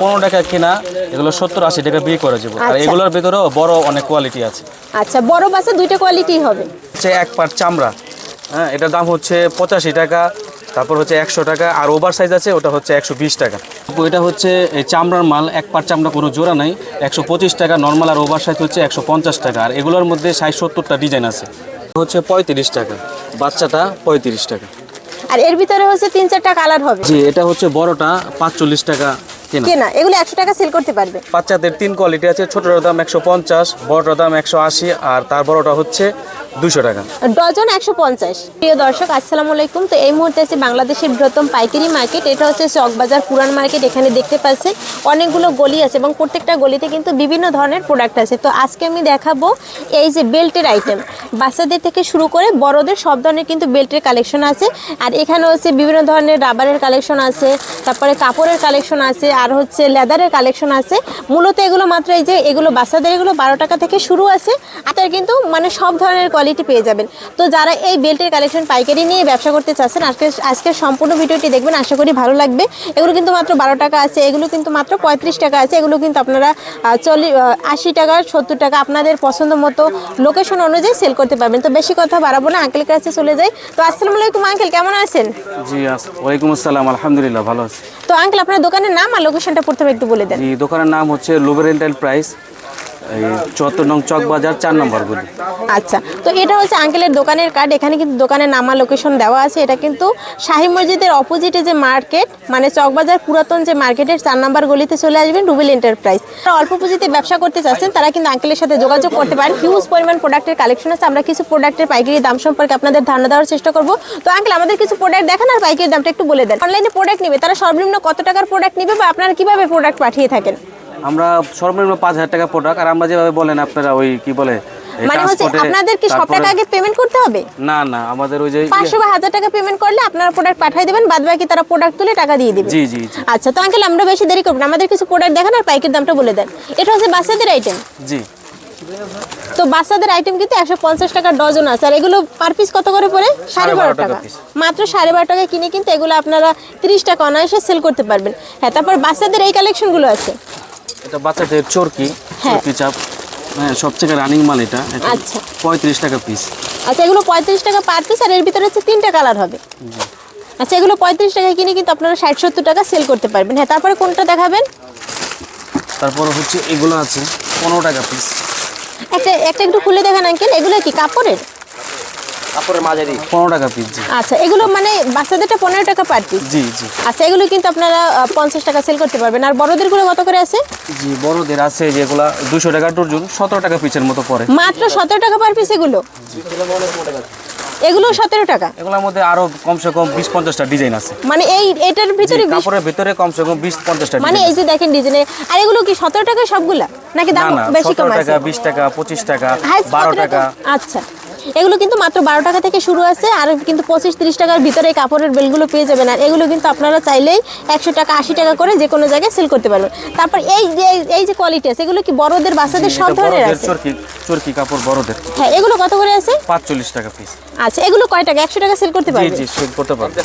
পনেরো টাকা কিনা এগুলো সত্তর আশি টাকা বিক্রি করা যাবে। আর আচ্ছা। এগুলোর ভিতরেও বড় অনেক কোয়ালিটি আছে। আচ্ছা বড় বাসে দুইটা কোয়ালিটি হবে? হচ্ছে এক পাট চামড়া। হ্যাঁ এটার দাম হচ্ছে পঁচাশি টাকা তারপর হচ্ছে একশো টাকা আর ওভার সাইজ আছে ওটা হচ্ছে একশো বিশ টাকা। এটা হচ্ছে এই চামড়ার মাল এক পাট চামড়া কোনো জোড়া নাই একশো পঁচিশ টাকা নর্মাল আর ওভার সাইজ হচ্ছে একশো পঞ্চাশ টাকা আর এগুলোর মধ্যে ষাট সত্তরটা ডিজাইন আছে। হচ্ছে পঁয়ত্রিশ টাকা বাচ্চাটা পঁয়ত্রিশ টাকা। আর এর ভিতরে হচ্ছে তিন চারটা কালার হবে? জি এটা হচ্ছে বড়টা পাঁচচল্লিশ টাকা কেনা। এগুলো একশো টাকা সেল করতে পারবে। বাচ্চাদের তিন কোয়ালিটি আছে ছোটোটার দাম একশো পঞ্চাশ বড়টার দাম একশো আশি আর তার বড়টা হচ্ছে দুশো টাকা। ডজন একশো পঞ্চাশ। প্রিয় দর্শক আসসালামু আলাইকুম। তো এই মুহূর্তে আছে বাংলাদেশের বৃহত্তম পাইকারি মার্কেট এটা হচ্ছে চকবাজার পুরান মার্কেট এখানে দেখতে পাচ্ছেন অনেকগুলো গলি আছে এবং প্রত্যেকটা গলিতে কিন্তু বিভিন্ন ধরনের প্রোডাক্ট আছে। তো আজকে আমি দেখাবো এই যে বেল্টের আইটেম বাচ্চাদের থেকে শুরু করে বড়দের সব ধরনের কিন্তু বেল্টের কালেকশন আছে। আর এখানে হচ্ছে বিভিন্ন ধরনের রাবারের কালেকশন আছে তারপরে কাপড়ের কালেকশন আছে আর হচ্ছে লেদারের কালেকশন আছে। মূলত এগুলো মাত্র এই যে, এগুলো বাচ্চাদের এগুলো বারো টাকা থেকে শুরু আছে। আর কিন্তু মানে সব ধরনের কোয়ালিটি পেয়ে যাবেন। তো যারা এই বেল্টের কালেকশন পাইকারি নিয়ে ব্যবসা করতে চাচ্ছেন, আজকে, আজকের সম্পূর্ণ ভিডিওটি দেখবেন, আশা করি ভালো লাগবে। এগুলো কিন্তু মাত্র বারো টাকা আছে, এগুলো কিন্তু মাত্র পঁয়ত্রিশ টাকা আছে। এগুলো কিন্তু আপনারা চল্লিশ আশি টাকা, সত্তর টাকা আপনাদের পছন্দ মতো লোকেশন অনুযায়ী সেল করতে পারবেন। তো বেশি কথা বাড়াবো না আঙ্কেলের কাছে চলে যাই। তো আসসালামু আলাইকুম আঙ্কেল কেমন আছেন? জি ওয়ালাইকুম আসসালাম, আলহামদুলিল্লাহ, ভালো আছি। তো আঙ্কেল আপনার দোকানের নাম আর লোকেশনটা প্রথমে একটু বলে দেন। দোকানের নাম হচ্ছে লুবের এন্টারপ্রাইজ চুয়াত্তর নং চক বাজার চার নম্বর গুলি। আচ্ছা তো এটা হচ্ছে আঙ্কেলের দোকানের কার্ড এখানে কিন্তু দোকানের নামা লোকেশন দেওয়া আছে। এটা কিন্তু শাহি মসজিদের অপোজিটে যে মার্কেট মানে চকবাজার পুরাতন যে মার্কেটের চার নাম্বার গলিতে চলে আসবেন রুবেল এন্টারপ্রাইজ অল্প পুঁজিতে ব্যবসা করতে চাচ্ছেন, তারা কিন্তু আঙ্কেলের সাথে যোগাযোগ করতে পারেন। হিউজ পরিমাণ প্রোডাক্টের কালেকশন আছে। আমরা কিছু প্রোডাক্টের পাইকারি দাম সম্পর্কে আপনাদের ধারণা দেওয়ার চেষ্টা করব। তো আঙ্কেল আমাদের কিছু প্রোডাক্ট দেখান আর পাইকারি দামটা একটু বলে দেন। অনলাইনে প্রোডাক্ট নিবে, তারা সর্বনিম্ন কত টাকার প্রোডাক্ট নিবে বা আপনারা কীভাবে প্রোডাক্ট পাঠিয়ে থাকেন? আমরা সর্বনিম্ন পাঁচ হাজার টাকা প্রোডাক্ট আর আমরা যেভাবে বলেন আপনারা ওই কি বলে মানে হচ্ছে আপনাদের কি সব টাকা আগে পেমেন্ট করতে হবে? না না আমাদের ওই যে পাঁচশো বা টাকা পেমেন্ট করলে আপনারা প্রোডাক্ট পাঠিয়ে দেবেন বাদ বাকি তারা প্রোডাক্ট তুলে টাকা দিয়ে দিবে। জি জি জি। আচ্ছা তো আঙ্কেল আমরা বেশি দেরি করব না। আমাদের কিছু প্রোডাক্ট দেখান আর পাইকের দামটা বলে দেন। এটা হচ্ছে বাচ্চাদের আইটেম জি। তো বাচ্চাদের আইটেম কিন্তু একশো পঞ্চাশ টাকা ডজন আছে। আর এগুলো পার পিস কত করে পড়ে? সাড়ে বারো টাকা। মাত্র সাড়ে বারো টাকা কিনে কিন্তু এগুলো আপনারা তিরিশ টাকা অনায়াসে সেল করতে পারবেন। হ্যাঁ তারপর বাচ্চাদের এই কালেকশনগুলো আছে। এটা বাচ্চাদের চরকি হ্যাঁ। চরকি চাপ। হ্যাঁ সবথেকে রানিং মাল এটা। এটা আচ্ছা। পঁয়ত্রিশ টাকা পিস আচ্ছা এগুলো পঁয়ত্রিশ টাকা পার পিস আর এর ভিতরে হচ্ছে তিনটা কালার হবে। আচ্ছা এগুলো পঁয়ত্রিশ টাকা কিনে কিন্তু আপনারা ষাট সত্তর টাকা সেল করতে পারবেন। হ্যাঁ তারপরে কোনটা দেখাবেন? তারপর হচ্ছে এগুলো আছে পনেরো টাকা পিস একটা একটা একটু খুলে দেখান আঙ্কেল এগুলো কি কাপড়ের? কাপড়ের মাঝারি। পনেরো টাকা পিস জি। আচ্ছা এগুলো মানে বাচ্চাদেরটা পনেরো টাকা পার পিস জি জি। আচ্ছা এগুলো কিন্তু আপনারা আহ, পঞ্চাশ টাকা সেল করতে পারবেন। আর বড়দেরগুলো কত করে আছে? জি বড়দের আছে যেগুলা দুশো টাকা ডর্জন সতেরো টাকা পিসের মতো পড়ে। মাত্র সতেরো টাকা পার পিস এগুলো? এগুলো সতেরো টাকা? এগুলোর মধ্যে আরও কমসে কম বিশ পঞ্চাশটা ডিজাইন আছে। মানে এই এটার ভিতরে কাপড়ের ভিতরে কমসে কম বিশ পঞ্চাশটা মানে এই যে দেখেন ডিজাইনে আর এগুলো কি সতেরো টাকা সবগুলা? নাকি দাম বেশি কম আছে? টাকা বিশ টাকা পঁচিশ টাকা হাইস্ট বারো কত টাকা। আচ্ছা। এগুলো কিন্তু মাত্র বারো টাকা থেকে শুরু আছে আর কিন্তু পঁচিশ তিরিশ টাকার ভিতরে এই কাপড়ের বেলগুলো পেয়ে যাবেন। আর এগুলো কিন্তু আপনারা চাইলেই একশো টাকা আশি টাকা করে যে কোনো জায়গায় সেল করতে পারবেন। তারপর এই যে এই যে কোয়ালিটি আছে এগুলো কি বড়দের বাচ্চাদের সব ধরনের আছে? চরকি কাপড় বড়দের। হ্যাঁ এগুলো কত করে আছে? পাঁচচল্লিশ টাকা পিস আচ্ছা এগুলো কয় টাকা? একশো টাকা সেল করতে জি পারবেন জি সেল করতে পারবে।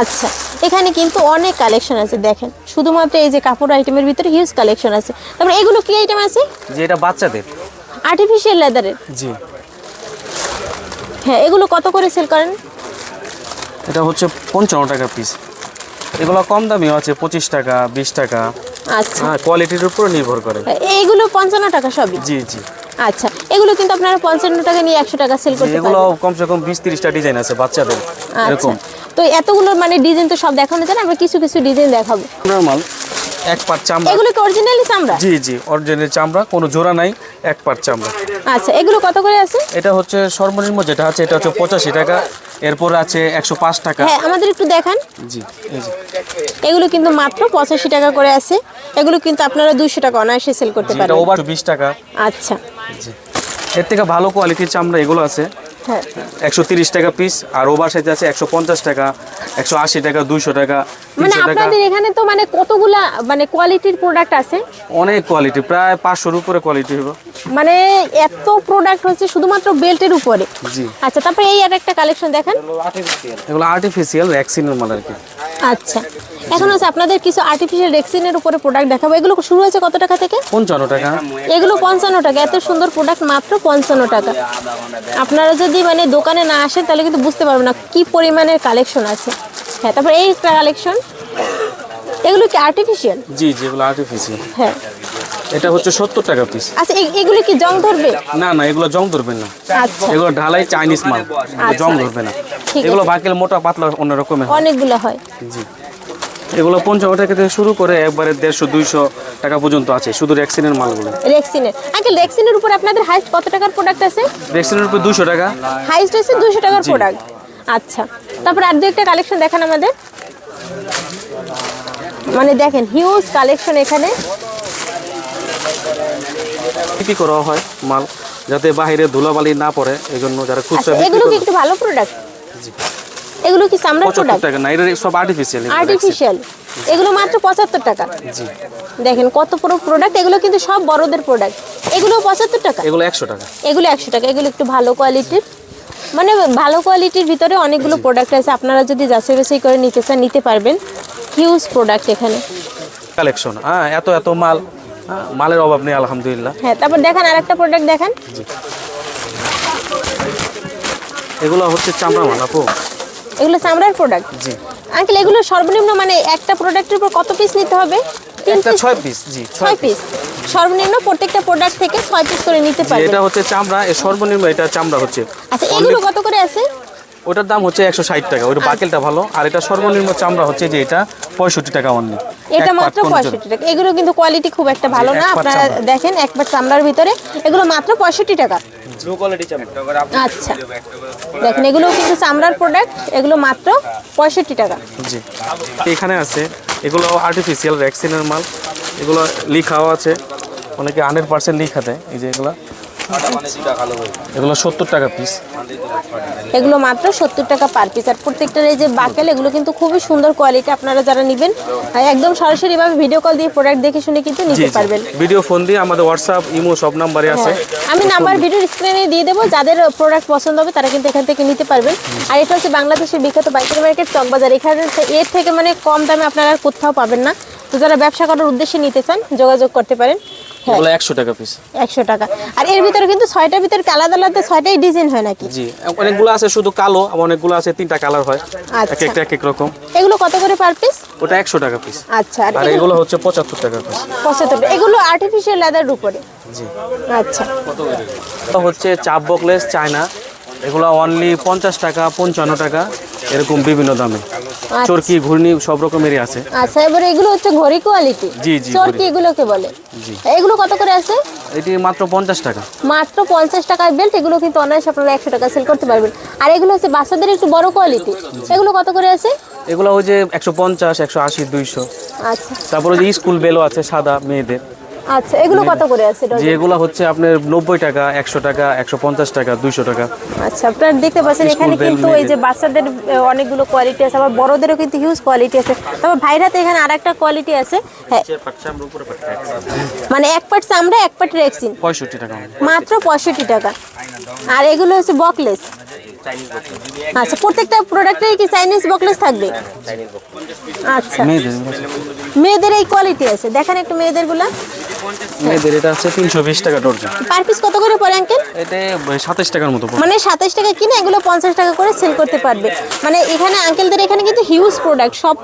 আচ্ছা এখানে কিন্তু অনেক কালেকশন আছে দেখেন। শুধুমাত্র এই যে কাপড় আইটেমের ভিতরে হিউজ কালেকশন আছে। তারপর এগুলো কি আইটেম আছে? যে এটা বাচ্চাদের। আর্টিফিশিয়াল লেদারের জি। হ্যাঁ এগুলো কত করে সেল করেন? এটা হচ্ছে পঞ্চান্ন টাকা পিস এগুলো কম দামিও আছে পঁচিশ টাকা বিশ টাকা। আচ্ছা। হ্যাঁ কোয়ালিটির উপর নির্ভর করে। এইগুলো পঞ্চান্ন টাকা সবই? জি জি। আচ্ছা এগুলো কিন্তু আপনারা পঞ্চান্ন টাকা নিয়ে একশো টাকা সেল করতে এগুলো কমসে কম বিশ তিরিশটা ডিজাইন আছে বাচ্চাদের আচ্ছা। এরকম। তো এতগুলো মানে ডিজাইন তো সব দেখানো যায় না আমরা কিছু কিছু ডিজাইন দেখাবো। নর্মাল এক পাট চামড়া। এগুলো কি অরিজিনালি চামড়া? জি জি অরিজিনাল চামড়া কোনো জোড়া নাই এক পাট চামড়া। আচ্ছা এগুলো কত করে আছে? এটা হচ্ছে সর্বনিম্ন যেটা আছে এটা হচ্ছে পঁচাশি টাকা এরপর আছে একশো পাঁচ টাকা। হ্যাঁ আমাদের একটু দেখান। জি এই যে। এগুলো কিন্তু মাত্র পঁচাশি টাকা করে আছে। এগুলো কিন্তু আপনারা দুইশো টাকা অনায়াসে সেল করতে এটা ওভার বিশ টাকা। আচ্ছা। জি। এর থেকে ভালো কোয়ালিটির চামড়া এগুলো আছে। একশো তিরিশ টাকা পিস আর ওভার সাইজ আছে একশো পঞ্চাশ টাকা একশো আশি টাকা দুইশো টাকা মানে আপনাদের এখানে তো মানে কতগুলা মানে কোয়ালিটির প্রোডাক্ট আছে? অনেক কোয়ালিটি প্রায় পাঁচশোর উপরে কোয়ালিটি হবে মানে এত প্রোডাক্ট হচ্ছে শুধুমাত্র বেল্টের উপরে? জি। আচ্ছা তারপরে এই আর একটা কালেকশন দেখেন। এগুলো আর্টিফিশিয়াল ভ্যাকসিনের মাল আর কি? আচ্ছা। এখন হচ্ছে আপনাদের কিছু আর্টিফিশিয়াল রেক্সিনের উপরে প্রোডাক্ট দেখাবো। এগুলো শুরু হয়েছে কত টাকা থেকে? পঞ্চান্ন টাকা। এগুলো পঞ্চান্ন টাকা। এত সুন্দর প্রোডাক্ট মাত্র পঞ্চান্ন টাকা। আপনারা যদি মানে দোকানে না আসেন তাহলে কিন্তু বুঝতে পারবেন না কি পরিমাণের কালেকশন আছে। হ্যাঁ তারপর এই কালেকশন এগুলো কি আর্টিফিশিয়াল জি জি এগুলো আর্টিফিশিয়াল হ্যাঁ। এটা হচ্ছে সত্তর টাকা পিস আচ্ছা এগুলো কি জং ধরবে? না না এগুলো জং ধরবে না। আচ্ছা। এগুলো ঢালাই চাইনিজ মাল। জং ধরবে না। এগুলো বাকিল মোটা পাতলা অন্য রকমের অনেকগুলো হয়। জি। এগুলো পঞ্চান্ন টাকা থেকে শুরু করে একবারে দেড়শো দুইশো টাকা পর্যন্ত আছে শুধু রেক্সিনের মালগুলো। রেক্সিনের আঙ্কেল রেক্সিনের উপর আপনাদের হাইস্ট কত টাকার প্রোডাক্ট আছে? রেক্সিনের উপর দুশো টাকা। হাইস্ট আছে দুশো টাকার প্রোডাক্ট আচ্ছা। তারপর আর দু একটা কালেকশন দেখান আমাদের। মানে দেখেন হিউজ কালেকশন এখানে। বিক্রি করা হয় মাল? যাতে বাইরে ধুলাবালি না পড়ে এই জন্য যারা আচ্ছা খুচরা এগুলো কি একটু ভালো প্রোডাক্ট এগুলো কি চামড়ার প্রোডাক্ট টাকা না এটা সব আর্টিফিশিয়াল আর্টিফিশিয়াল এগুলো মাত্র পঁচাত্তর টাকা। জি। দেখেন কত পুরো প্রোডাক্ট এগুলো কিন্তু সব বড়দের প্রোডাক্ট এগুলো পঁচাত্তর টাকা? এগুলো একশো টাকা। এগুলো একশো টাকা এগুলো একটু ভালো কোয়ালিটির মানে ভালো কোয়ালিটির ভিতরে অনেকগুলো প্রোডাক্ট আছে। আপনারা যদি যাচাই বাছাই করে নিতে চান নিতে পারবেন। হিউজ প্রোডাক্ট এখানে। কালেকশন হ্যাঁ এত এত মাল মালের অভাব নেই আলহামদুলিল্লাহ। হ্যাঁ তারপর দেখেন আরেকটা প্রোডাক্ট দেখান। এগুলো হচ্ছে চামড়া মাল আপু। এগুলো চামড়ার প্রোডাক্ট জি। আঙ্কেল এগুলো সর্বনিম্ন মানে একটা প্রোডাক্টের উপর কত পিস নিতে হবে? একটা পিস ছয় পিস জি ছয় পিস সর্বনিম্ন প্রত্যেকটা প্রোডাক্ট থেকে ছয় পিস করে নিতে জি, পারবেন। এটা হচ্ছে চামড়া এর সর্বনিম্ন এটা চামড়া হচ্ছে। আচ্ছা এগুলো কত করে আছে? ওটার দাম হচ্ছে একশো ষাট টাকা ওটা বাকেলটা ভালো। আর এটা সর্বনিম্ন চামড়া হচ্ছে যে এটা পঁয়ষট্টি টাকা অনলি এটা মাত্র পঁয়ষট্টি টাকা। এগুলো কিন্তু কোয়ালিটি খুব একটা ভালো না। আপনারা। দেখেন একবার চামড়ার ভিতরে এগুলো মাত্র পঁয়ষট্টি টাকা। আচ্ছা। দেখেন এগুলো কিন্তু চামড়ার প্রোডাক্ট এগুলো মাত্র পঁয়ষট্টি টাকা। জি। এখানে আছে এগুলো আর্টিফিশিয়াল ভ্যাকসিনের মাল। এগুলো লিখাও আছে অনেকে হান্ড্রেড পার্সেন্ট লিখা দেয় এই যে এগুলো। এগুলো সত্তর টাকা পিস এগুলো মাত্র সত্তর টাকা পার পিস আর প্রত্যেকটার এই যে বাকেল এগুলো কিন্তু খুবই সুন্দর কোয়ালিটি আপনারা যারা নেবেন একদম সরাসরি ভাবে ভিডিও কল দিয়ে প্রোডাক্ট দেখে শুনে কিন্তু নিতে পারবেন। ভিডিও ফোন দিয়ে আমাদের হোয়াটসঅ্যাপ ইমো সব নাম্বারে আছে। আমি নাম্বার ভিডিওর স্ক্রিনে দিয়ে দেবো। যাদের প্রোডাক্ট পছন্দ হবে তারা কিন্তু এখান থেকে নিতে পারবেন। আর এটা হচ্ছে বাংলাদেশের বিখ্যাত পাইকারি মার্কেট চকবাজার। এখানে এর থেকে মানে কম দামে আপনারা কোথাও পাবেন না। তো যারা ব্যবসা করার উদ্দেশ্যে নিতে চান যোগাযোগ করতে পারেন। হ্যাঁ এগুলো একশো টাকা পিস একশো টাকা। আর এর ভিতরে কিন্তু ছয়টার ভিতরে আলাদা আলাদা ছয়টাই ডিজাইন হয় নাকি? জি অনেকগুলো আছে শুধু কালো অনেকগুলো আছে তিনটা কালার হয়। এক আচ্ছা। একটা এক এক রকম। এগুলো কত করে পার পিস ওটা একশো টাকা পিস আচ্ছা আর এগুলো হচ্ছে পঁচাত্তর টাকা পিস। এগুলো আর্টিফিশিয়াল লেদার উপরে। জি। আচ্ছা। হচ্ছে চাপ বকলেস চায়না। এগুলো অনলি পঞ্চাশ টাকা পঞ্চান্ন টাকা। এরকম বিভিন্ন দামে। আচ্ছা। চরকি ঘূর্ণি সব রকমেরই আছে। আচ্ছা এবারে এগুলো হচ্ছে ঘড়ি কোয়ালিটি জি, জি, চরকি এগুলোকে বলে। জি। এগুলো কত করে আছে? এটি মাত্র পঞ্চাশ টাকা। মাত্র পঞ্চাশ টাকার বেল্ট এগুলো কিন্তু অনায়াসে আপনারা একশো টাকা সেল করতে পারবেন। আর এগুলো হচ্ছে বাচ্চাদের একটু বড় কোয়ালিটি এগুলো কত করে আছে? এগুলো ওই যে একশো পঞ্চাশ একশো আশি দুইশো। আচ্ছা। তারপরে যে স্কুল বেলও আছে সাদা মেয়েদের। আচ্ছা এগুলো কত করে আছে যে? এগুলো হচ্ছে আপনার নব্বই টাকা একশো টাকা একশো পঞ্চাশ টাকা দুইশো টাকা। আচ্ছা আপনারা দেখতে পাচ্ছেন এখানে কিন্তু এই যে বাচ্চাদের অনেকগুলো কোয়ালিটি আছে আবার বড়দেরও কিন্তু হিউজ কোয়ালিটি আছে। তারপর ভাইরাতে এখানে আর একটা কোয়ালিটি আছে। হ্যাঁ মানে এক পাট চামড়া এক পাট রেক্সিন পঁয়ষট্টি টাকা। মাত্র পঁয়ষট্টি টাকা। আর এগুলো হচ্ছে বকলেস আচ্ছা প্রত্যেকটা প্রোডাক্টের কি চাইনিজ বকলেস থাকবে? আচ্ছা। মেয়েদের মেয়েদের এই কোয়ালিটি আছে। দেখেন একটু মেয়েদেরগুলা মেয়েদের এটা আছে তিনশো বিশ টাকা ডর্জন পার পিস কত করে পড়ে আঙ্কেল? এটা সাতাশ টাকার মতো মানে সাতাশ টাকা কিনে এগুলো পঞ্চাশ টাকা করে সেল করতে পারবে। মানে এখানে আঙ্কেলদের এখানে কিন্তু হিউজ প্রোডাক্ট সব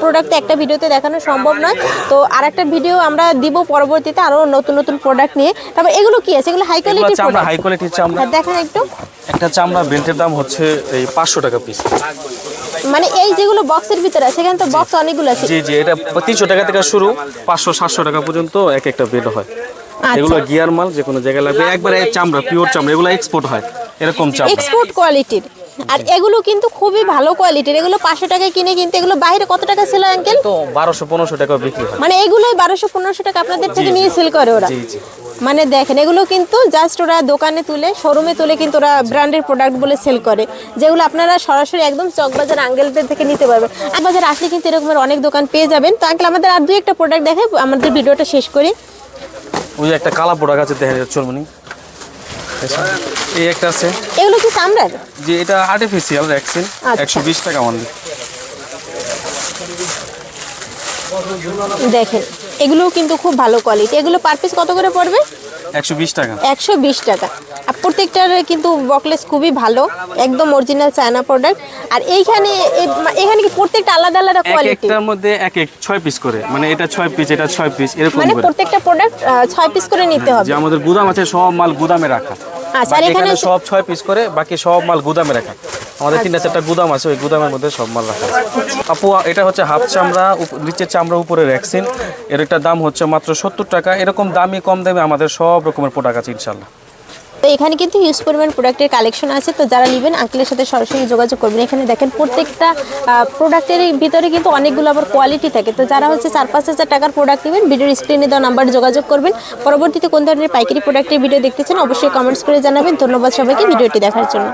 প্রোডাক্ট একটা ভিডিওতে দেখানো সম্ভব নয়। তো আর একটা ভিডিও আমরা দিব পরবর্তীতে আরও নতুন নতুন প্রোডাক্ট নিয়ে। তারপর এগুলো কি আছে? এগুলো হাই এগুলো কোয়ালিটির চামড়া হাই কোয়ালিটির চামড়া। হ্যাঁ দেখেন একটু। একটা চামড়া বেল্টের দাম হচ্ছে এই পাঁচশো টাকা পিস মানে এই যেগুলো বক্সের ভিতরে আছে এখানে তো বক্স অনেকগুলো আছে। জি জি এটা তিনশো টাকা থেকে শুরু পাঁচশো সাতশো টাকা পর্যন্ত এক একটা বেড হয়। এগুলো আচ্ছা গিয়ার মাল যে কোনো জায়গায় লাগবে। একবারে চামড়া পিওর চামড়া এগুলো এক্সপোর্ট হয় এরকম চামড়া। এক্সপোর্ট কোয়ালিটির আর এগুলো কিন্তু খুবই ভালো কোয়ালিটির এগুলো পাঁচশো টাকায় কিনে কিনতে এগুলো বাইরে কত টাকা ছিল আঙ্কেল তো বারোশো পনেরোশো টাকা বিক্রি হয়। মানে এগুলোই বারোশো পনেরোশো টাকা আপনাদের থেকে নিয়ে সেল করে ওরা। জি জি। মানে দেখেন এগুলো কিন্তু জাস্ট ওরা দোকানে তুলে শোরুমে তুলে কিন্তু ওরা ব্র্যান্ডের প্রোডাক্ট বলে সেল করে যেগুলো আপনারা সরাসরি একদম চকবাজার আঙ্গেলদের থেকে নিতে পারবেন। আর বাজার আসলে কিন্তু এরকমের অনেক দোকান পেয়ে যাবেন। তো আঙ্কেল আমাদের আর দুই একটা প্রোডাক্ট দেখে আমাদের ভিডিওটা শেষ করি। ওই একটা কালা পোড়া গাছের দেখা যাচ্ছে চলমনি। এই একটা আছে। এগুলো কি চামড়ার? যে এটা আর্টিফিশিয়াল ভ্যাকসিন আচ্ছা। একশো বিশ টাকা অনলি দেখেন এগুলোও কিন্তু খুব ভালো কোয়ালিটি এগুলো পার পিস কত করে পড়বে? একশো বিশ টাকা। একশো বিশ টাকা। আর প্রত্যেকটার কিন্তু বকলেস খুবই ভালো একদম অরিজিনাল চায়না প্রোডাক্ট আর এইখানে এখানে কি প্রত্যেকটা আলাদা আলাদা কোয়ালিটি একটার মধ্যে এক এক ছয় পিস করে। মানে এটা ছয় পিস এটা ছয় পিস এরকম মানে প্রত্যেকটা প্রোডাক্ট ছয় পিস করে নিতে হবে। যে আমাদের গুদাম আছে সব মাল গুদামে রাখা। আচ্ছা, এখানে সব ছয় পিস করে বাকি সব মাল গুদামে রাখা। আমাদের তিনটা চারটা গুদাম আছে ওই গুদামের মধ্যে সব মাল রাখা আপু এটা হচ্ছে হাফ চামড়া নিচের চামড়া উপরে ভ্যাকসিন এর একটা দাম হচ্ছে মাত্র সত্তর টাকা। এরকম দামি কম দামে আমাদের সব রকমের প্রোডাক্ট আছে ইনশাল্লাহ তো এখানে কিন্তু হিউজ পরিমাণ প্রোডাক্টের কালেকশন আছে। তো যারা নেবেন আঙ্কেলের সাথে সরাসরি যোগাযোগ করবেন। এখানে দেখেন প্রত্যেকটা প্রোডাক্টের ভিতরে কিন্তু অনেকগুলো আবার কোয়ালিটি থাকে। তো যারা হচ্ছে চার পাঁচ হাজার টাকার প্রোডাক্ট নেবেন, ভিডিওর স্ক্রিনে দেওয়া নাম্বারে যোগাযোগ করবেন। পরবর্তীতে কোন ধরনের পাইকারি প্রোডাক্টের ভিডিও দেখতে চান, অবশ্যই কমেন্টস করে জানাবেন। ধন্যবাদ সবাইকে, ভিডিওটি দেখার জন্য।